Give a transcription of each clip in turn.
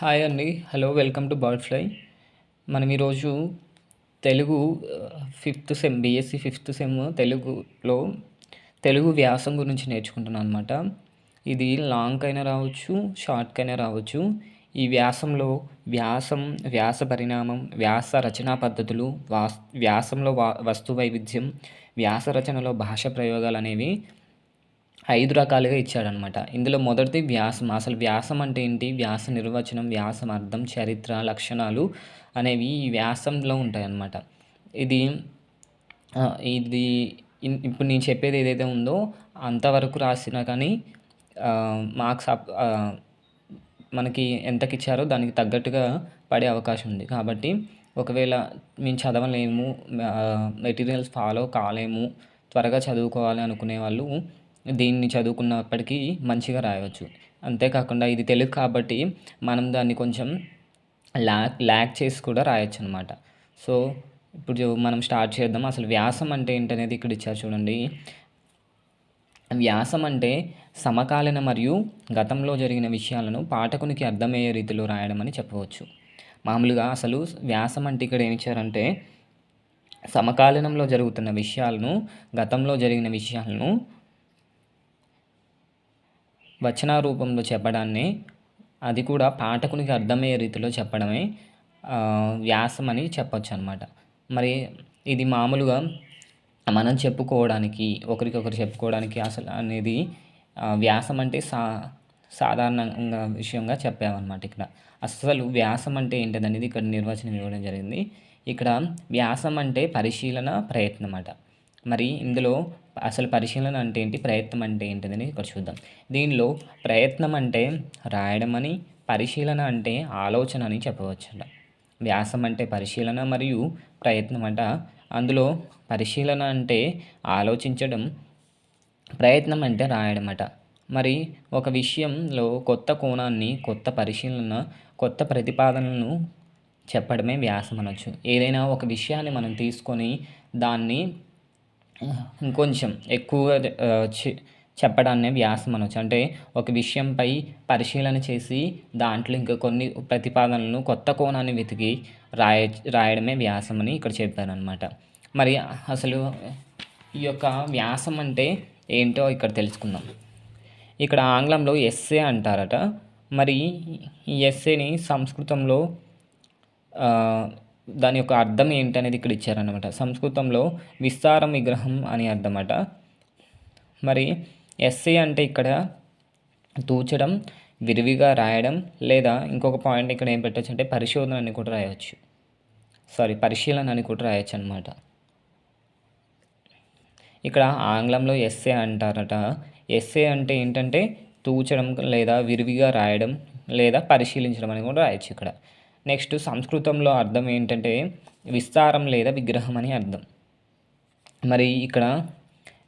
Hi అండి. Hello welcome to bird fly మనం ఈరోజు Telugu fifth sem BSc fifth sem తెలుగులో తెలుగు వ్యాసం గురించి నేర్చుకుంటున్నాను అనమాట ఇది లాంగ్ అయినా రావచ్చు షార్ట్ రావచ్చు. ఈ వ్యాసంలో వ్యాసం వ్యాస పరిణామం వ్యాస రచనా పద్ధతులు వాస్ వ్యాసంలో వా వస్తు వైవిధ్యం వ్యాస రచనలో భాష ప్రయోగాలు అనేవి ఐదు రకాలుగా ఇచ్చాడనమాట. ఇందులో మొదటిది వ్యాసం. అసలు వ్యాసం అంటే ఏంటి? వ్యాస నిర్వచనం వ్యాసం అర్థం చరిత్ర లక్షణాలు అనేవి ఈ వ్యాసంలో ఉంటాయన్నమాట. ఇది ఇది ఇప్పుడు నేను చెప్పేది ఏదైతే ఉందో అంతవరకు రాసినా కానీ మార్క్స్ మనకి ఎంతకి ఇచ్చారో దానికి తగ్గట్టుగా పడే అవకాశం ఉంది. కాబట్టి ఒకవేళ మేము చదవలేము మెటీరియల్స్ ఫాలో కాలేము త్వరగా చదువుకోవాలి అనుకునే వాళ్ళు దీన్ని చదువుకున్నప్పటికీ మంచిగా రాయవచ్చు. అంతేకాకుండా ఇది తెలుగు కాబట్టి మనం దాన్ని కొంచెం ల్యాక్ ల్యాక్ చేసి కూడా రాయొచ్చు అనమాట సో ఇప్పుడు మనం స్టార్ట్ చేద్దాం. అసలు వ్యాసం అంటే ఏంటనేది ఇక్కడ ఇచ్చారు చూడండి. వ్యాసం అంటే సమకాలీన మరియు గతంలో జరిగిన విషయాలను పాఠకునికి అర్థమయ్యే రీతిలో రాయడం అని చెప్పవచ్చు. మామూలుగా అసలు వ్యాసం అంటే ఇక్కడ ఏమి ఇచ్చారంటే సమకాలీనంలో జరుగుతున్న విషయాలను గతంలో జరిగిన విషయాలను వచన రూపంలో చెప్పడాన్ని అది కూడా పాఠకునికి అర్థమయ్యే రీతిలో చెప్పడమే వ్యాసం అని చెప్పొచ్చు అనమాట మరి ఇది మామూలుగా మనం చెప్పుకోవడానికి ఒకరికొకరు చెప్పుకోవడానికి అసలు అనేది వ్యాసం అంటే సా సాధారణంగా విషయంగా చెప్పామన్నమాట ఇక్కడ. అసలు వ్యాసం అంటే ఏంటిది అనేది ఇక్కడ నిర్వచనం ఇవ్వడం జరిగింది. ఇక్కడ వ్యాసం అంటే పరిశీలన ప్రయత్నం అన్నమాట మరి ఇందులో అసలు పరిశీలన అంటే ఏంటి? ప్రయత్నం అంటే ఏంటిదని ఇక్కడ చూద్దాం. దీనిలో ప్రయత్నం అంటే రాయడం అని పరిశీలన అంటే ఆలోచన అని చెప్పవచ్చంట. వ్యాసం అంటే పరిశీలన మరియు ప్రయత్నం అంట. అందులో పరిశీలన అంటే ఆలోచించడం ప్రయత్నం అంటే రాయడం అట. మరి ఒక విషయంలో కొత్త కోణాన్ని కొత్త పరిశీలన కొత్త ప్రతిపాదనలను చెప్పడమే వ్యాసం అనొచ్చు. ఏదైనా ఒక విషయాన్ని మనం తీసుకొని దాన్ని ఇంకొంచెం ఎక్కువగా చెప్పడాన్ని వ్యాసం అనొచ్చు. అంటే ఒక విషయంపై పరిశీలన చేసి దాంట్లో ఇంకా కొన్ని ప్రతిపాదనలను కొత్త కోణాన్ని వెతికి రాయ రాయడమే వ్యాసం అని ఇక్కడ చెప్పారనమాట మరి అసలు ఈ యొక్క వ్యాసం అంటే ఏంటో ఇక్కడ తెలుసుకుందాం. ఇక్కడ ఆంగ్లంలో ఎస్ఏ అంటారట. మరి ఈ ఎస్ఏని సంస్కృతంలో దాని యొక్క అర్థం ఏంటనేది ఇక్కడ ఇచ్చారనమాట సంస్కృతంలో విస్తారం విగ్రహం అని అర్థమట. మరి ఎస్సీ అంటే ఇక్కడ తూచడం విరివిగా రాయడం లేదా ఇంకొక పాయింట్ ఇక్కడ ఏం పెట్టచ్చు అంటే పరిశోధన అని కూడా రాయవచ్చు సారీ పరిశీలన అని కూడా రాయొచ్చు అనమాట ఇక్కడ ఆంగ్లంలో ఎస్ఏ అంటారట. ఎస్ఏ అంటే ఏంటంటే తూచడం లేదా విరివిగా రాయడం లేదా పరిశీలించడం అని కూడా రాయొచ్చు ఇక్కడ. నెక్స్ట్ సంస్కృతంలో అర్థం ఏంటంటే విస్తారం లేదా విగ్రహం అని అర్థం. మరి ఇక్కడ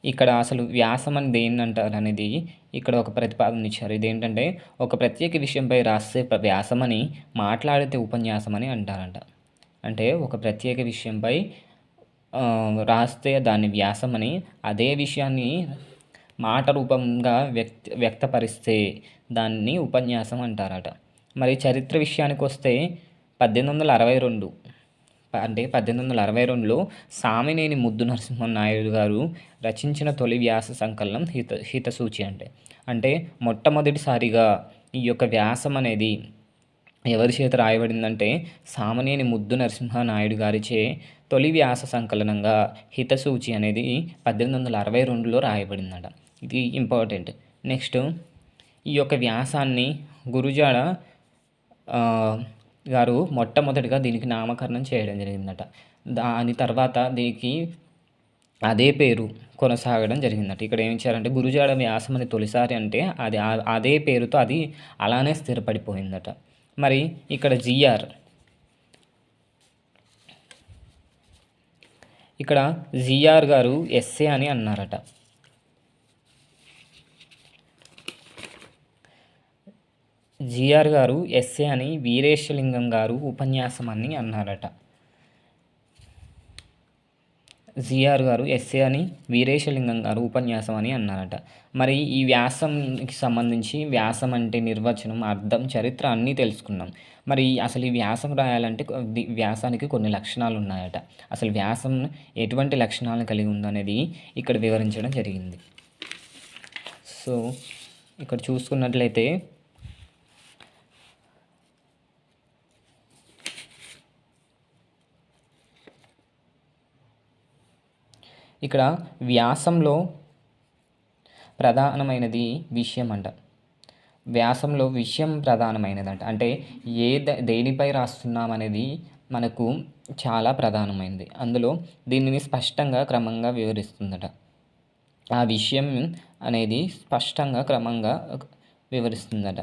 ఇక్కడ అసలు వ్యాసం అని దేన్ని అంటారు అనేది ఇక్కడ ఒక ప్రతిపాదన ఇచ్చారు. ఇదేంటంటే ఒక ప్రత్యేక విషయంపై రాసే వ్యాసం అని మాట్లాడితే ఉపన్యాసం అని అంటారంట. అంటే ఒక ప్రత్యేక విషయంపై రాస్తే దాన్ని వ్యాసం అని అదే విషయాన్ని మాట రూపంగా వ్యక్త వ్యక్తపరిస్తే దాన్ని ఉపన్యాసం అంటారట. మరి చరిత్ర విషయానికి వస్తే పద్దెనిమిది వందల అరవై రెండు అంటే పద్దెనిమిది వందల అరవై రెండులో సామినేని ముద్దు నరసింహనాయుడు గారు రచించిన తొలి వ్యాస సంకలనం హిత హితసూచి అంటే. అంటే మొట్టమొదటిసారిగా ఈ యొక్క వ్యాసం అనేది ఎవరి చేత రాయబడిందంటే సామనేని ముద్దు నరసింహ నాయుడు గారిచే తొలి వ్యాస సంకలనంగా హితసూచి అనేది పద్దెనిమిది వందల అరవై రెండులో రాయబడిందట. ఇది ఇంపార్టెంట్. నెక్స్ట్ ఈ యొక్క వ్యాసాన్ని గురుజాడ గారు మొట్టమొదటిగా దీనికి నామకరణం చేయడం జరిగిందట. దాని తర్వాత దీనికి అదే పేరు కొనసాగడం జరిగిందట. ఇక్కడ ఏమి చేయాలంటే గురుజాడ వ్యాసం అని తొలిసారి అంటే అది అదే పేరుతో అది అలానే స్థిరపడిపోయిందట. మరి ఇక్కడ జిఆర్ ఇక్కడ జిఆర్ గారు ఎస్ఏ అని అన్నారట. జిఆర్ గారు ఎస్ఏ అని వీరేశలింగం గారు ఉపన్యాసం అని అన్నారట. జిఆర్ గారు ఎస్ఏ అని వీరేశలింగం గారు ఉపన్యాసం అని అన్నారట. మరి ఈ వ్యాసంకి సంబంధించి వ్యాసం అంటే నిర్వచనం అర్థం చరిత్ర అన్నీ తెలుసుకున్నాం. మరి అసలు ఈ వ్యాసం రాయాలంటే వ్యాసానికి కొన్ని లక్షణాలు ఉన్నాయట. అసలు వ్యాసం ఎటువంటి లక్షణాలను కలిగి ఉందనేది ఇక్కడ వివరించడం జరిగింది. సో ఇక్కడ చూసుకున్నట్లయితే ఇక్కడ వ్యాసంలో ప్రధానమైనది విషయం అంట వ్యాసంలో విషయం ప్రధానమైనదంట. అంటే ఏ దేనిపై రాస్తున్నాం అనేది మనకు చాలా ప్రధానమైనది అందులో దీనిని స్పష్టంగా క్రమంగా వివరిస్తుందట. ఆ విషయం అనేది స్పష్టంగా క్రమంగా వివరిస్తుందట.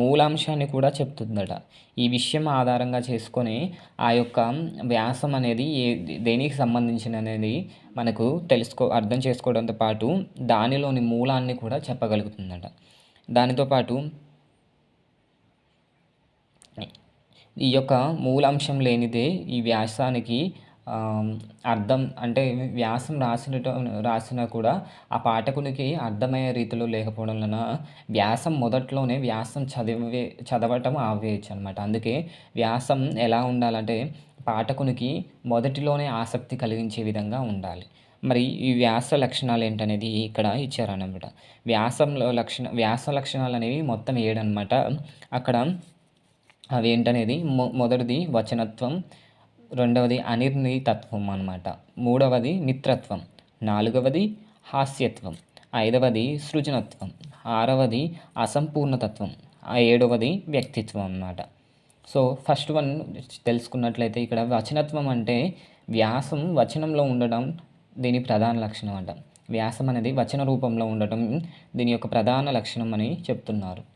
మూలాంశాన్ని కూడా చెప్తుందట. ఈ విషయం ఆధారంగా చేసుకొని ఆ యొక్క వ్యాసం అనేది ఏ దేనికి సంబంధించిన అనేది మనకు తెలుసుకో అర్థం చేసుకోవడంతో పాటు దానిలోని మూలాన్ని కూడా చెప్పగలుగుతుందట. దానితో పాటు ఈ యొక్క మూలాంశం లేనిదే ఈ వ్యాసానికి అర్థం అంటే వ్యాసం రాసినట రాసినా కూడా ఆ పాఠకునికి అర్థమయ్యే రీతిలో లేకపోవడం వలన వ్యాసం మొదట్లోనే వ్యాసం చదివే చదవటం ఆవేయచ్చు అనమాట అందుకే వ్యాసం ఎలా ఉండాలంటే పాఠకునికి మొదటిలోనే ఆసక్తి కలిగించే విధంగా ఉండాలి. మరి ఈ వ్యాస లక్షణాలు ఏంటనేది ఇక్కడ ఇచ్చారనమాట వ్యాసంలో లక్షణ వ్యాస లక్షణాలు అనేవి మొత్తం ఏడనమాట అక్కడ అవి ఏంటనేది? మొ మొదటిది వచనత్వం రెండవది అనిర్ణీతత్వం అనమాట మూడవది మిత్రత్వం. నాలుగవది హాస్యత్వం. ఐదవది సృజనత్వం. ఆరవది అసంపూర్ణతత్వం. ఏడవది వ్యక్తిత్వం అన్నమాట. సో ఫస్ట్ వన్ తెలుసుకున్నట్లయితే ఇక్కడ వచనత్వం అంటే వ్యాసం వచనంలో ఉండడం దీని ప్రధాన లక్షణం అంట. వ్యాసం అనేది వచన రూపంలో ఉండటం దీని యొక్క ప్రధాన లక్షణం అని చెప్తున్నారు.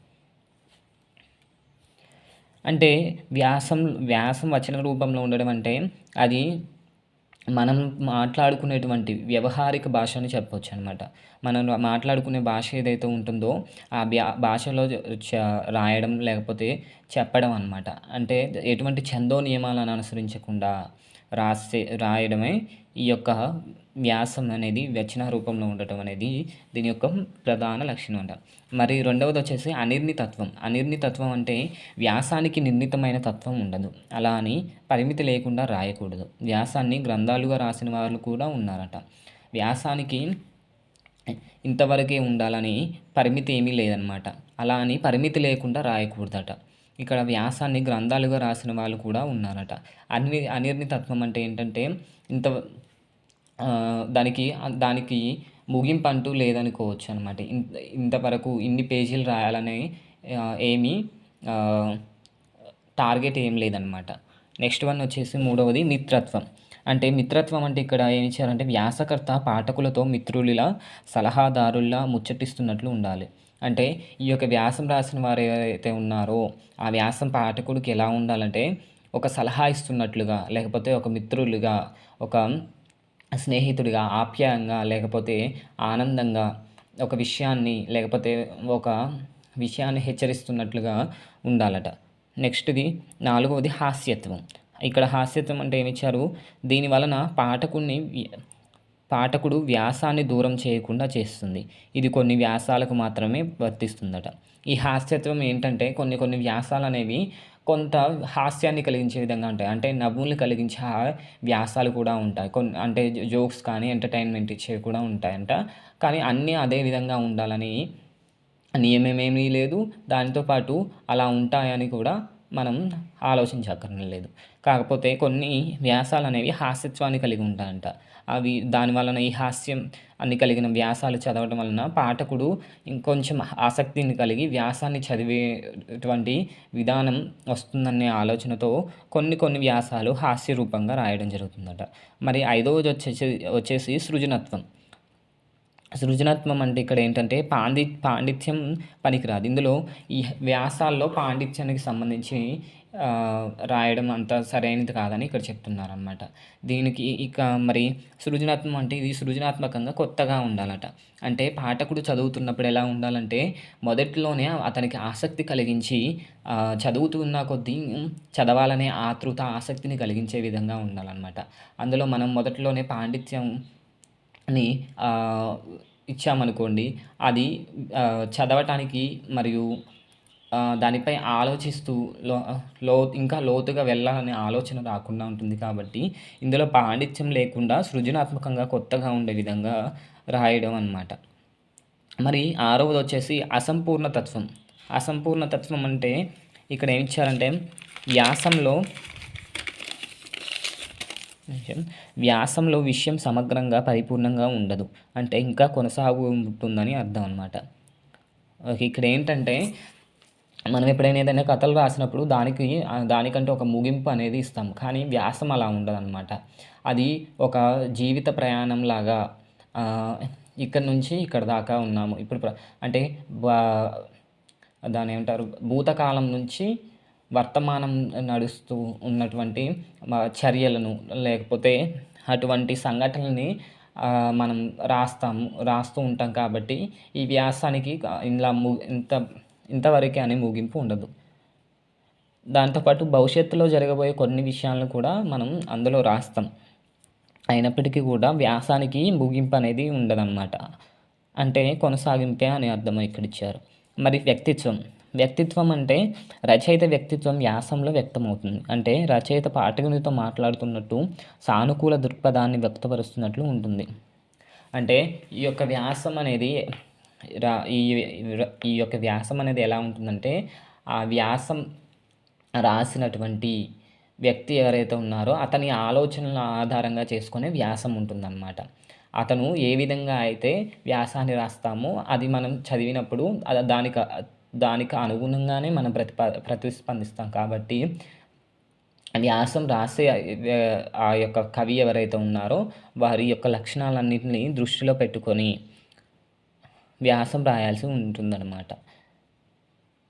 అంటే వ్యాసం వ్యాసం వచన రూపంలో ఉండడం అంటే అది మనం మాట్లాడుకునేటువంటి వ్యవహారిక భాష అని చెప్పవచ్చు అనమాట మనం మాట్లాడుకునే భాష ఏదైతే ఉంటుందో ఆ భాషలో చ రాయడం లేకపోతే చెప్పడం అనమాట అంటే ఎటువంటి చందో నియమాలను అనుసరించకుండా రాసే రాయడమే ఈ యొక్క వ్యాసం అనేది వచన రూపంలో ఉండటం అనేది దీని యొక్క ప్రధాన లక్షణం అంట. మరి రెండవది వచ్చేసి అనిర్ణితత్వం. అనిర్ణితత్వం అంటే వ్యాసానికి నిర్ణీతమైన తత్వం ఉండదు. అలా అని పరిమితి లేకుండా రాయకూడదు. వ్యాసాన్ని గ్రంథాలుగా రాసిన వాళ్ళు కూడా ఉన్నారట. వ్యాసానికి ఇంతవరకే ఉండాలని పరిమితి ఏమీ లేదనమాట. అలా అని పరిమితి లేకుండా రాయకూడదట. ఇక్కడ వ్యాసాన్ని గ్రంథాలుగా రాసిన వాళ్ళు కూడా ఉన్నారట. అన్ని అనిర్ణితత్వం అంటే ఏంటంటే ఇంత దానికి దానికి ముగింపు అంటూ లేదనుకోవచ్చు అనమాట ఇంత ఇంతవరకు ఇన్ని పేజీలు రాయాలని ఏమీ టార్గెట్ ఏం లేదనమాట నెక్స్ట్ వన్ వచ్చేసి మూడవది మిత్రత్వం. అంటే మిత్రత్వం అంటే ఇక్కడ ఏం ఇచ్చారంటే వ్యాసకర్త పాఠకులతో మిత్రులిలా సలహాదారుల్లా ముచ్చటిస్తున్నట్లు ఉండాలి. అంటే ఈ యొక్క వ్యాసం రాసిన వారు ఎవరైతే ఉన్నారో ఆ వ్యాసం పాఠకుడికి ఎలా ఉండాలంటే ఒక సలహా ఇస్తున్నట్లుగా లేకపోతే ఒక మిత్రులుగా ఒక స్నేహితుడిగా ఆప్యాయంగా లేకపోతే ఆనందంగా ఒక విషయాన్ని లేకపోతే ఒక విషయాన్ని హెచ్చరిస్తున్నట్లుగా ఉండాలట. నెక్స్ట్ది నాలుగవది హాస్యత్వం. ఇక్కడ హాస్యత్వం అంటే ఏమిచ్చారు? దీని వలన పాఠకుడిని పాఠకుడు వ్యాసాన్ని దూరం చేయకుండా చేస్తుంది. ఇది కొన్ని వ్యాసాలకు మాత్రమే వర్తిస్తుందట. ఈ హాస్యత్వం ఏంటంటే కొన్ని కొన్ని వ్యాసాలు అనేవి కొంత హాస్యాన్ని కలిగించే విధంగా ఉంటాయి. అంటే నవ్వుల్ని కలిగించే వ్యాసాలు కూడా ఉంటాయి. కొన్ని అంటే జోక్స్ కానీ ఎంటర్టైన్మెంట్ ఇచ్చేవి కూడా ఉంటాయంట. కానీ అన్నీ అదే విధంగా ఉండాలని నియమమేమీ లేదు. దానితో పాటు అలా ఉంటాయని కూడా మనం ఆలోచించక్కర్లేదు కాకపోతే కొన్ని వ్యాసాలు అనేవి హాస్యత్వాన్ని కలిగి ఉంటాయంట. అవి దాని వలన ఈ హాస్యం అన్ని కలిగిన వ్యాసాలు చదవడం వలన పాఠకుడు ఇంకొంచెం ఆసక్తిని కలిగి వ్యాసాన్ని చదివేటువంటి విధానం వస్తుందనే ఆలోచనతో కొన్ని కొన్ని వ్యాసాలు హాస్య రూపంగా రాయడం జరుగుతుందట. మరి ఐదవది వచ్చేసి వచ్చేసి సృజనత్వం. సృజనాత్మం అంటే ఇక్కడ ఏంటంటే పాండి పాండిత్యం పనికిరాదు. ఇందులో ఈ వ్యాసాల్లో పాండిత్యానికి సంబంధించి రాయడం అంత సరైనది కాదని ఇక్కడ చెప్తున్నారనమాట దీనికి ఇక మరి సృజనాత్మం అంటే ఇది సృజనాత్మకంగా కొత్తగా ఉండాలట. అంటే పాఠకుడు చదువుతున్నప్పుడు ఎలా ఉండాలంటే మొదట్లోనే అతనికి ఆసక్తి కలిగించి చదువుతున్న కొద్దీ చదవాలనే ఆతృత ఆసక్తిని కలిగించే విధంగా ఉండాలన్నమాట. అందులో మనం మొదట్లోనే పాండిత్యం అని ఇచ్చామనుకోండి అది చదవటానికి మరియు దానిపై ఆలోచిస్తూ లో లో ఇంకా లోతుగా వెళ్ళాలనే ఆలోచన రాకుండా ఉంటుంది కాబట్టి ఇందులో పాండిత్యం లేకుండా సృజనాత్మకంగా కొత్తగా ఉండే విధంగా రాయడం అన్నమాట. మరి ఆరవది వచ్చేసి అసంపూర్ణ తత్వం. అసంపూర్ణ తత్వం అంటే ఇక్కడ ఏమి ఇచ్చారంటే వ్యాసంలో వ్యాసంలో విషయం సమగ్రంగా పరిపూర్ణంగా ఉండదు. అంటే ఇంకా కొనసాగు ఉంటుందని అర్థం అనమాట ఇక్కడ ఏంటంటే మనం ఎప్పుడైనా ఏదైనా కథలు రాసినప్పుడు దానికి దానికంటే ఒక ముగింపు అనేది ఇస్తాం. కానీ వ్యాసం అలా ఉండదన్నమాట. అది ఒక జీవిత ప్రయాణం లాగా ఇక్కడ నుంచి ఇక్కడ దాకా ఉన్నాము. ఇప్పుడు అంటే దాని ఏమంటారు? భూతకాలం నుంచి వర్తమానం నడుస్తూ ఉన్నటువంటి చర్యలను లేకపోతే అటువంటి సంఘటనలని మనం రాస్తాము రాస్తూ ఉంటాం కాబట్టి ఈ వ్యాసానికి ఇలా ము ఇంత ఇంతవరకే అని ముగింపు ఉండదు. దాంతోపాటు భవిష్యత్తులో జరగబోయే కొన్ని విషయాలను కూడా మనం అందులో రాస్తాం. అయినప్పటికీ కూడా వ్యాసానికి ముగింపు అనేది ఉండదన్నమాట. అంటే కొనసాగింపే అని అర్థం ఇక్కడ ఇచ్చారు మరి వ్యక్తిత్వం. వ్యక్తిత్వం అంటే రచయిత వ్యక్తిత్వం వ్యాసంలో వ్యక్తమవుతుంది. అంటే రచయిత పాఠకునితో మాట్లాడుతున్నట్టు సానుకూల దృక్పథాన్ని వ్యక్తపరుస్తున్నట్లు ఉంటుంది. అంటే ఈ యొక్క వ్యాసం అనేది రా ఈ ఈ యొక్క వ్యాసం అనేది ఎలా ఉంటుందంటే ఆ వ్యాసం రాసినటువంటి వ్యక్తి ఎవరైతే ఉన్నారో అతని ఆలోచనల ఆధారంగా చేసుకునే వ్యాసం ఉంటుందన్నమాట. అతను ఏ విధంగా అయితే వ్యాసాన్ని రాస్తామో అది మనం చదివినప్పుడు దానికి దానికి అనుగుణంగానే మనం ప్రతిప ప్రతిస్పందిస్తాం. కాబట్టి వ్యాసం రాసే ఆ యొక్క కవి ఎవరైతే ఉన్నారో వారి యొక్క లక్షణాలన్నింటినీ దృష్టిలో పెట్టుకొని వ్యాసం రాయాల్సి ఉంటుందన్నమాట.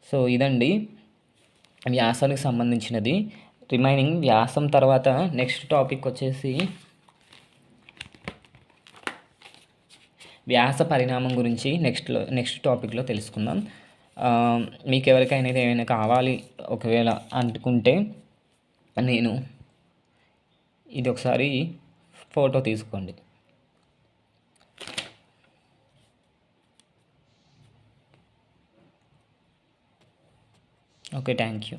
సో ఇదండి వ్యాసానికి సంబంధించినది. రిమైనింగ్ వ్యాసం తర్వాత నెక్స్ట్ టాపిక్ వచ్చేసి వ్యాస పరిణామం గురించి నెక్స్ట్లో నెక్స్ట్ టాపిక్లో తెలుసుకుందాం. మీకు ఎవరికైనా ఏమైనా కావాలి ఒకవేళ అనుకుంటే నేను ఇది ఒకసారి ఫోటో తీసుకోండి. Okay thank you.